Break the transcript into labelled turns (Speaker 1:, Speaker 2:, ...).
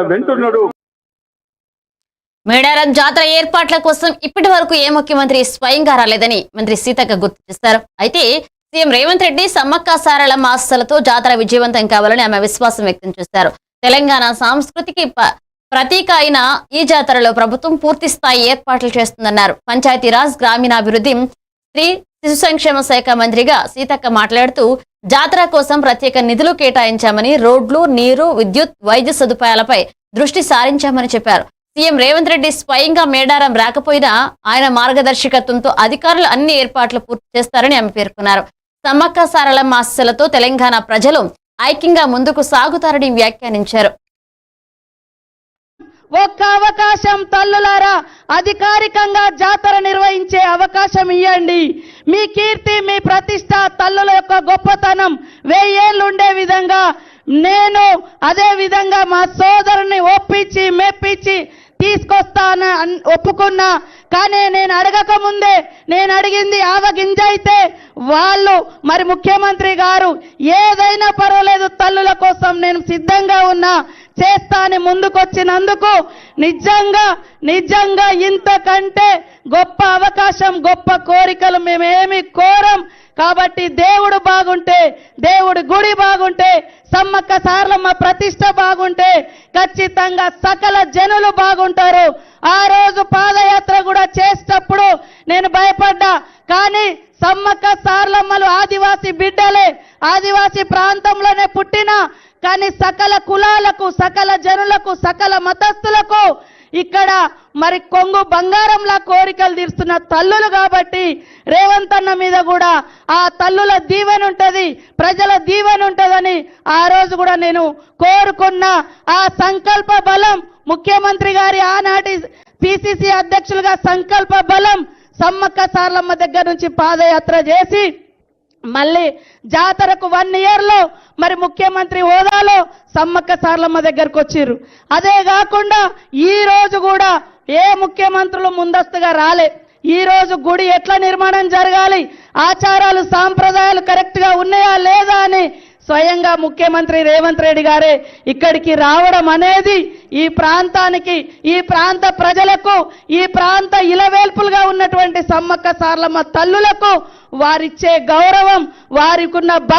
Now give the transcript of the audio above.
Speaker 1: వింటున్నాడు.
Speaker 2: మేడారం జాతర ఏర్పాట్ల కోసం ఇప్పటి వరకు ఏ ముఖ్యమంత్రి స్వయంగా రాలేదని మంత్రి సీతక్క గుర్తు చేశారు. అయితే సీఎం రేవంత్ రెడ్డి సమ్మక్క సారళమ్మ ఆస్తులతో జాతర విజయవంతం కావాలని ఆమె విశ్వాసం వ్యక్తం చేశారు. తెలంగాణ సంస్కృతికి ప- ప్రతీక అయిన ఈ జాతరలో ప్రభుత్వం పూర్తి స్థాయి ఏర్పాట్లు చేస్తుందన్నారు. పంచాయతీరాజ్ గ్రామీణాభివృద్ధి స్త్రీ శిశు సంక్షేమ శాఖ మంత్రిగా సీతక్క మాట్లాడుతూ జాతర కోసం ప్రత్యేక నిధులు కేటాయించామని రోడ్లు నీరు విద్యుత్ వైద్య సదుపాయాలపై దృష్టి సారించామని చెప్పారు. సీఎం రేవంత్ రెడ్డి స్వయంగా మేడారం రాకపోయినా ఆయన మార్గదర్శకత్వంతో అధికారులు అన్ని ఏర్పాట్లు పూర్తి చేస్తారని ఆమె పేర్కొన్నారు. సమ్మక్క సారళ ఆశలతో తెలంగాణ ప్రజలు ఐక్యంగా ముందుకు సాగుతారని వ్యాఖ్యానించారు.
Speaker 3: ఒక్క అవకాశం తల్లులారా అధికారికంగా జాతర నిర్వహించే అవకాశం ఇవ్వండి మీ కీర్తి మీ ప్రతిష్ట తల్లుల యొక్క గొప్పతనం వెయ్యేళ్ళు ఉండే విధంగా నేను అదే విధంగా మా సోదరుని ఒప్పించి మెప్పించి తీసుకొస్తాను ఒప్పుకున్నా. కానీ నేను అడగక ముందే నేను అడిగింది ఆవగింజ అయితే వాళ్ళు మరి ముఖ్యమంత్రి గారు ఏదైనా పర్వాలేదు తల్లుల కోసం నేను సిద్ధంగా ఉన్నా. చేస్తా అని ముందుకొచ్చినందుకు నిజంగా నిజంగా ఇంతకంటే గొప్ప అవకాశం గొప్ప కోరికలు మేమేమి కోరం. కాబట్టి దేవుడు బాగుంటే దేవుడు గుడి బాగుంటే సమ్మక్క సార్లమ్మ ప్రతిష్ట బాగుంటే ఖచ్చితంగా సకల జనులు బాగుంటారు. ఆ రోజు పాదయాత్ర కూడా చేసేటప్పుడు నేను భయపడ్డా. కానీ సమ్మక్క సార్లమ్మలు ఆదివాసి బిడ్డలే ఆదివాసి ప్రాంతంలోనే పుట్టిన కానీ సకల కులాలకు సకల జనులకు సకల మతస్థులకు ఇక్కడ మరి కొంగు బంగారంలా కోరికలు తీరుస్తున్న తల్లులు కాబట్టి రేవంత్ అన్న మీద కూడా ఆ తల్లుల దీవెన ఉంటుంది ప్రజల దీవెన ఉంటుందని ఆ రోజు కూడా నేను కోరుకున్న ఆ సంకల్ప బలం ముఖ్యమంత్రి గారి ఆనాటి పిసిసి అధ్యక్షులుగా సంకల్ప బలం సమ్మక్క సార్లమ్మ దగ్గర నుంచి పాదయాత్ర చేసి మళ్ళీ జాతరకు వన్ ఇయర్లో మరి ముఖ్యమంత్రి హోదాలో సమ్మక్క సార్లమ్మ దగ్గరకు వచ్చిర్రు. అదే కాకుండా ఈ రోజు కూడా ఏ ముఖ్యమంత్రులు ముందస్తుగా రాలే. ఈ రోజు గుడి ఎట్లా నిర్మాణం జరగాలి? ఆచారాలు సాంప్రదాయాలు కరెక్ట్గా ఉన్నాయా లేదా అని స్వయంగా ముఖ్యమంత్రి రేవంత్ రెడ్డి గారే ఇక్కడికి రావడం అనేది ఈ ప్రాంతానికి ఈ ప్రాంత ప్రజలకు ఈ ప్రాంత ఇలవేల్పులుగా ఉన్నటువంటి సమ్మక్క సార్లమ్మ తల్లులకు వారిచ్చే గౌరవం వారికున్న భక్తి